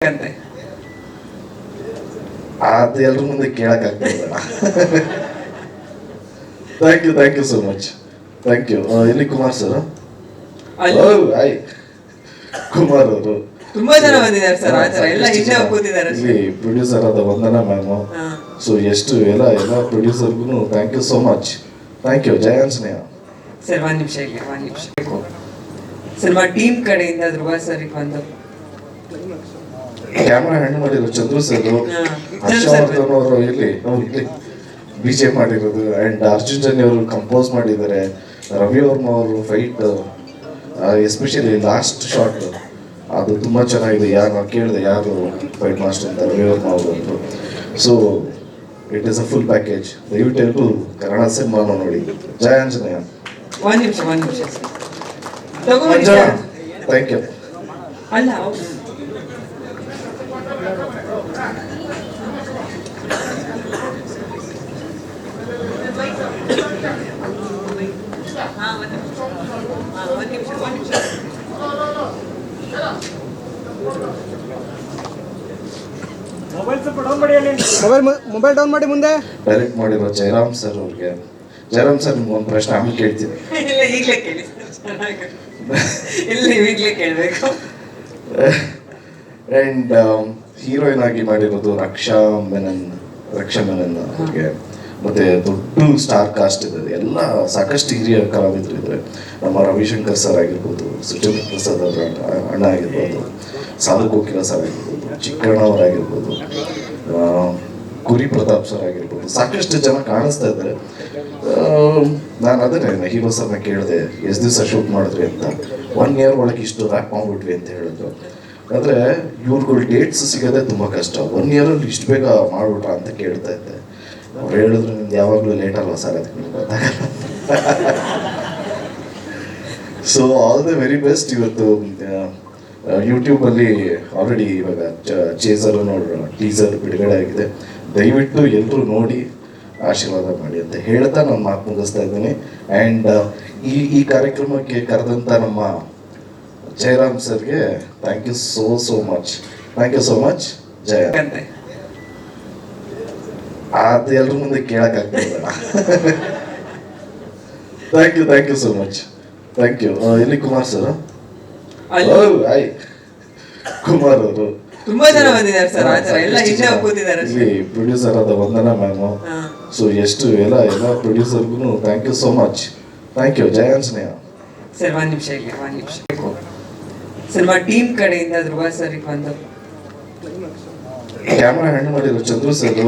ಅಂತೆ ಅದು ಎಲ್ರ ಮುಂದೆ ಕೇಳಕ್ ಆಗ್ತದೆ thank you thank you so much thank you ಎಲ್ಲಿ ಕುಮಾರ್ ಸರ್ ಅಲ್ಲಿ? ಆಯ್ ಕುಮಾರ್ ಅವರು. ತುಂಬಾ ಜನ ಬಂದಿದ್ದಾರೆ ಸರ್ ಆ ಥರ. ಎಲ್ಲ ಹಿಂದೆ ಕೂತಿದ್ದಾರೆ ಇಲ್ಲಿ ಪ್ರೊಡ್ಯೂಸರ್ ಆದ ವಂದನಾ ಮ್ಯಾಮು. ಸೊ ಎಷ್ಟು ಎಲ್ಲ ಎಲ್ಲ ಪ್ರೊಡ್ಯೂಸರ್ಗೂ thank you so much thank you Jaya Anjaneya sir ಒಂದ್ ನಿಮಿಷ ಇಲ್ಲಿ ಒಂದ್ ನಿಮಿಷ ಸಿನಿಮಾ ಟೀಮ್ ಕಡೆಯಿಂದ ಧ್ರುವ ಸರ್ ಬಂದು ಕ್ಯಾಮ್ರಾ ಹೆಣ್ಣು ಮಾಡಿರೋ ಚಂದ್ರು ಸರ್. ಹರ್ಷವರ್ಧನ್ ಅವರು ಇಲ್ಲಿ ಅವ್ರು ಇಲ್ಲಿ ಬಿ ಜೆ ಮಾಡಿರೋದು ಅಂಡ್ ಅರ್ಜುನ್ ಜನ್ ಅವರು ಕಂಪೋಸ್ ಮಾಡಿದ್ದಾರೆ. ರವಿ ವರ್ಮ ಅವರು ಫೈಟ್ ಎಸ್ಪೆಷಲಿ ಲಾಸ್ಟ್ ಶಾಟ್ ಅದು ತುಂಬಾ ಚೆನ್ನಾಗಿದೆ. ಯಾರು ನಾವು ಕೇಳಿದೆ ಯಾರು ಫೈಟ್ ಮಾಸ್ಟರ್ ಅಂತ ರವಿ ವರ್ಮ ಅವರು ಅಂತ so it is a full package ದಯವಿಟ್ಟು ಎಲ್ಲರೂ ಕನ್ನಡ ಸಿನಿಮಾ ನೋಡಿ. ಜಯ ಅಂಜನೇಯ ಥ್ಯಾಂಕ್ ಯು ಅಲ್ಲ ಅವ್ರು- ಹಾ, ಒಂದ್ ನಿಮಿಷ. ಹಾ, ಒಂದ್ ನಿಮಿಷ, ಒಂದ್ ನಿಮಿಷ. ಮೊಬೈಲ್ ಸ್ವಲ್ಪ ಡೌನ್ ಮಾಡಿ ಮೊಬೈಲ್ ಮೊಬೈಲ್ ಡೌನ್ ಮಾಡಿ ಮುಂದೆ. ಡೈರೆಕ್ಟ್ ಮಾಡಿರೋ ಜಯರಾಮ್ ಸರ್ ಅವ್ರಿಗೆ. ಜಯರಾಮ್ ಸರ್ ನಿಮ್ಗೆ ಒಂದು ಪ್ರಶ್ನೆ ಆಮೇಲೆ ಕೇಳ್ತೀನಿ. ಇಲ್ಲ ಈಗಲೇ ಕೇಳಿ. ಇಲ್ಲ ಈಗಲೇ ಕೇಳಬೇಕು. ಅಂಡ್ ಹೀರೋಯಿನ್ ಆಗಿ ಮಾಡಿರೋದು ರಕ್ಷಾ ಮೆನನ್ ರಕ್ಷಾ ಮೆನನ್ ಅವ್ರಿಗೆ. ಮತ್ತೆ ದೊಡ್ಡ ಸ್ಟಾರ್ ಕಾಸ್ಟ್ ಇದೆ. ಎಲ್ಲ ಸಾಕಷ್ಟು ಹಿರಿಯ ಕಲಾವಿದರು ಇದ್ದಾರೆ ನಮ್ಮ ರವಿಶಂಕರ್ ಸರ್ ಆಗಿರ್ಬೋದು ಸುಚೇಂದ್ರ ಪ್ರಸಾದ್ ಅವರ ಅಣ್ಣ- ಆಗಿರ್ಬೋದು ಸಾಲು ಕೋಕಿಲ ಸರ್ ಆಗಿರ್ಬೋದು ಚಿಕ್ಕಣ್ಣ ಅವರಾಗಿರ್ಬೋದು ಆ, ಕುರಿ ಪ್ರತಾಪ್ ಸರ್ ಆಗಿರ್ಬೋದು ಸಾಕಷ್ಟು ಜನ ಕಾಣಿಸ್ತಾ ಇದ್ದಾರೆ. ನಾನು ಅದನ್ನೇ ಹೀರೋ ಸರ್ನ ಕೇಳಿದೆ ಎಷ್ಟು ದಿವಸ ಶೂಟ್ ಮಾಡಿದ್ರಿ ಅಂತ. ಒನ್ ಇಯರ್ ಒಳಗೆ ಇಷ್ಟು ರ್ಯಾಕ್ ಮಾಡ್ಬಿಟ್ವಿ ಅಂತ ಹೇಳಿದ್ರು. ಆದರೆ ಇವ್ರುಗಳು ಡೇಟ್ಸ್ ಸಿಗೋದೇ ತುಂಬ ಕಷ್ಟ. ಒನ್ ಇಯರಲ್ಲಿ ಇಷ್ಟು ಬೇಗ ಮಾಡ್ಬಿಟ್ರ ಅಂತ ಕೇಳ್ತಾ ಇದ್ದೆ. ಅವ್ರು ಹೇಳಿದ್ರು ನಿಮ್ದು ಯಾವಾಗಲೂ ಲೇಟ್ ಅಲ್ವಾ ಸರ್ ಅದಕ್ಕೆ ನಿಮ್ಗೆ ಗೊತ್ತಾಗಲ್ಲ. So all the very best ಇವತ್ತು ಯೂಟ್ಯೂಬಲ್ಲಿ ಆಲ್ರೆಡಿ ಇವಾಗ ಚೇಸರ್ ನೋಡ್ರ ಟೀಸರ್ ಬಿಡುಗಡೆ ಆಗಿದೆ. ದಯವಿಟ್ಟು ಎಲ್ಲರೂ ನೋಡಿ, ಆಶೀರ್ವಾದ ಮಾಡಿ ಅಂತ ಹೇಳ್ತಾ ನಾನು ಮಾತು ಮುಗಿಸ್ತಾ ಇದ್ದೀನಿ. ಆ್ಯಂಡ್ ಈ ಈ ಕಾರ್ಯಕ್ರಮಕ್ಕೆ ಕರೆದಂಥ ನಮ್ಮ ಜಯರಾಮ್ ಸರ್ಗೆ thank you so so much thank you so much Jaya. ಅದು ಎಲ್ರ ಮುಂದೆ ಕೇಳಕ್ thank you thank you so much thank you ಇಲ್ಲಿ Kumar sir hi I Kumar ಅವರು. ತುಂಬಾ ಜನ ಬಂದಿದ್ದಾರೆ ಸರ್ ಆತರ ಎಲ್ಲ ಹಿಂದೆ ಕೂತಿದ್ದಾರೆ ಇಲ್ಲಿ ಪ್ರೊಡ್ಯೂಸರ್ ಆದ ವಂದನಾ ಮ್ಯಾಮ್. ಸೊ ಎಷ್ಟು ಎಲ್ಲ ಎಲ್ಲ ಪ್ರೊಡ್ಯೂಸರ್ಗೂ thank you so much thank you Jaya Sneha sir ಒಂದ್ ನಿಮಿಷ ಒಂದ್ ನಿಮಿಷ. ಸಿನಿಮಾ ಟೀಮ್ ಕಡೆಯಿಂದ ಧ್ರುವ ಸರ್ ಬಂದು ಕ್ಯಾಮ್ರಾ ಹ್ಯಾಂಡ್ ಮಾಡಿರೋ ಚಂದ್ರು ಸರ್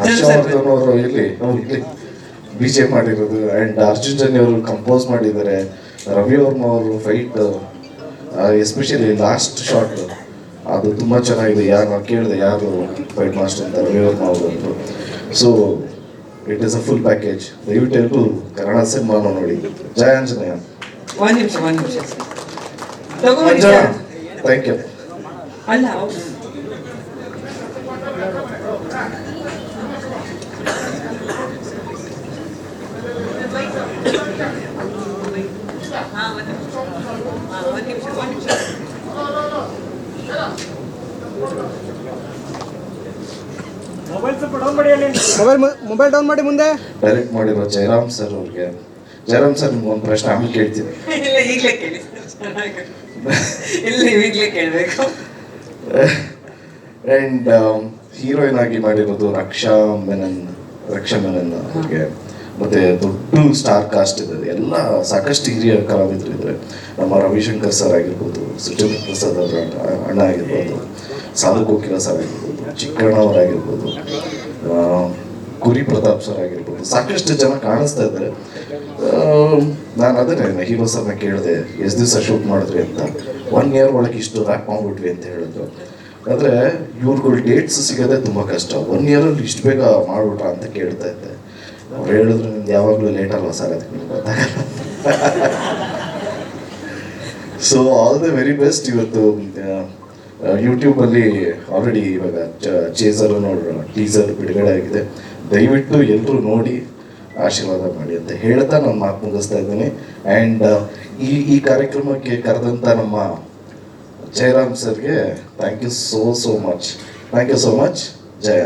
ಹರ್ಷವರ್ಧನ್ ಅವರು ಇಲ್ಲಿ ಬಿಜೆ ಇಲ್ಲಿ ಬಿ ಜೆ ಮಾಡಿರೋದು ಅಂಡ್ ಅರ್ಜುನ್ ಜನ್ಯ ಅವರು ಕಂಪೋಸ್ ಮಾಡಿದ್ದಾರೆ. ರವಿ ವರ್ಮ ಅವರು ಫೈಟ್ ಎಸ್ಪೆಷಲಿ ಲಾಸ್ಟ್ ಶಾಟ್ ಅದು ತುಂಬಾ ಚೆನ್ನಾಗಿದೆ. ಯಾರು ನಾವು ಕೇಳಿದೆ ಯಾರು ಫೈಟ್ ಮಾಸ್ಟರ್ ಅಂತ ರವಿ ವರ್ಮ ಅವರು so it is a full package ದಯವಿಟ್ಟು ಎಲ್ಲರೂ ಕನ್ನಡ ಸಿನಿಮಾನ ನೋಡಿ. ಜಯ ಆಂಜನೇಯ. ಒಂದ್ ನಿಮಿಷ ಒಂದ್ ನಿಮಿಷ ಸರ್ ತಗೊಂಡಿ ಮಂಜ ಥ್ಯಾಂಕ್ ಯು ಅಲ್ಲ ಅವ್ರು- ಹಾ, ಒಂದ್ ನಿಮಿಷ. ಹಾ, ಒಂದ್ ನಿಮಿಷ, ಒಂದ್ ನಿಮಿಷ. ಮೊಬೈಲ್ ಸ್ವಲ್ಪ ಡೌನ್ ಮಾಡಿ ಮೊಬೈಲ್ ಮೊಬೈಲ್ ಡೌನ್ ಮಾಡಿ ಮುಂದೆ. ಡೈರೆಕ್ಟ್ ಮಾಡಿರೋ ಜಯರಾಮ್ ಸರ್ ಅವ್ರಿಗೆ. ಜಯರಾಮ್ ಸರ್ ನಿಮ್ಗೆ ಒಂದು ಪ್ರಶ್ನೆ ಆಮೇಲೆ ಕೇಳ್ತೀನಿ. ಇಲ್ಲ ಈಗಲೇ ಕೇಳಿ. ಇಲ್ಲ ನೀವು ಈಗಲೇ ಕೇಳಬೇಕು. ಅಂಡ್ ಹೀರೋಯಿನ್ ಆಗಿ ಮಾಡಿರೋದು ರಕ್ಷಾ ಮೆನನ್ ರಕ್ಷಾ ಮೆನನ್ ಅವ್ರಿಗೆ. ಮತ್ತೆ ದೊಡ್ಡ ಸ್ಟಾರ್ ಕಾಸ್ಟ್ ಇದೆ ಎಲ್ಲ ಸಾಕಷ್ಟು ಹಿರಿಯ ಕಲಾವಿದರು ಇದ್ದಾರೆ. ನಮ್ಮ ರವಿಶಂಕರ್ ಸರ್ ಆಗಿರ್ಬೋದು ಸುಜಿತ್ ಪ್ರಸಾದ್ ಅವರ ಅಣ್ಣ- ಆಗಿರ್ಬೋದು, ಸಾಧು ಕೋಕಿಲ ಸರ್ ಆಗಿರ್ಬೋದು, ಚಿಕ್ಕಣ್ಣ ಅವರಾಗಿರ್ಬೋದು ಕುರಿ ಪ್ರತಾಪ್ ಸರ್ ಆಗಿರ್ಬೋದು. ಸಾಕಷ್ಟು ಜನ ಕಾಣಿಸ್ತಾ ಇದ್ದಾರೆ. ನಾನು ಅದನ್ನೇ ಹೀರೋ ಸರ್ನ ಕೇಳಿದೆ, ಎಷ್ಟು ದಿವಸ ಶೂಟ್ ಮಾಡಿದ್ರಿ ಅಂತ. ಒನ್ ಇಯರ್ ಒಳಗೆ ಇಷ್ಟು ರ್ಯಾಪ್ ಮಾಡ್ಬಿಟ್ವಿ ಅಂತ ಹೇಳಿದ್ರು. ಅಂದರೆ ಇವ್ರುಗಳು ಡೇಟ್ಸ್ ಸಿಗೋದೇ ತುಂಬ ಕಷ್ಟ. ಒನ್ ಇಯರಲ್ಲಿ ಇಷ್ಟು ಬೇಗ ಮಾಡ್ಬಿಟ್ರ ಅಂತ ಕೇಳ್ತಾ ಇದ್ದೆ. ಅವ್ರು ಹೇಳಿದ್ರು ನಿಮ್ದು ಯಾವಾಗಲೂ ಲೇಟ್ ಅಲ್ವಾ ಸರ್ ಅದಕ್ಕೆ ಗೊತ್ತಾಗಲ್ಲ so all the very best ಇವತ್ತು. ಯೂಟ್ಯೂಬಲ್ಲಿ ಆಲ್ರೆಡಿ ಇವಾಗ ಚೇಸರ್ ನೋಡ್ರ ಟೀಸರ್ ಬಿಡುಗಡೆ ಆಗಿದೆ. ದಯವಿಟ್ಟು ಎಲ್ಲರೂ ನೋಡಿ, ಆಶೀರ್ವಾದ ಮಾಡಿ ಅಂತ ಹೇಳ್ತಾ ನಾನು ಮಾತು ಮುಗಿಸ್ತಾ ಇದ್ದೀನಿ. ಆ್ಯಂಡ್ ಈ ಈ ಕಾರ್ಯಕ್ರಮಕ್ಕೆ ಕರೆದಂಥ ನಮ್ಮ ಜಯರಾಮ್ ಸರ್ಗೆ thank you so so much thank you so much Jaya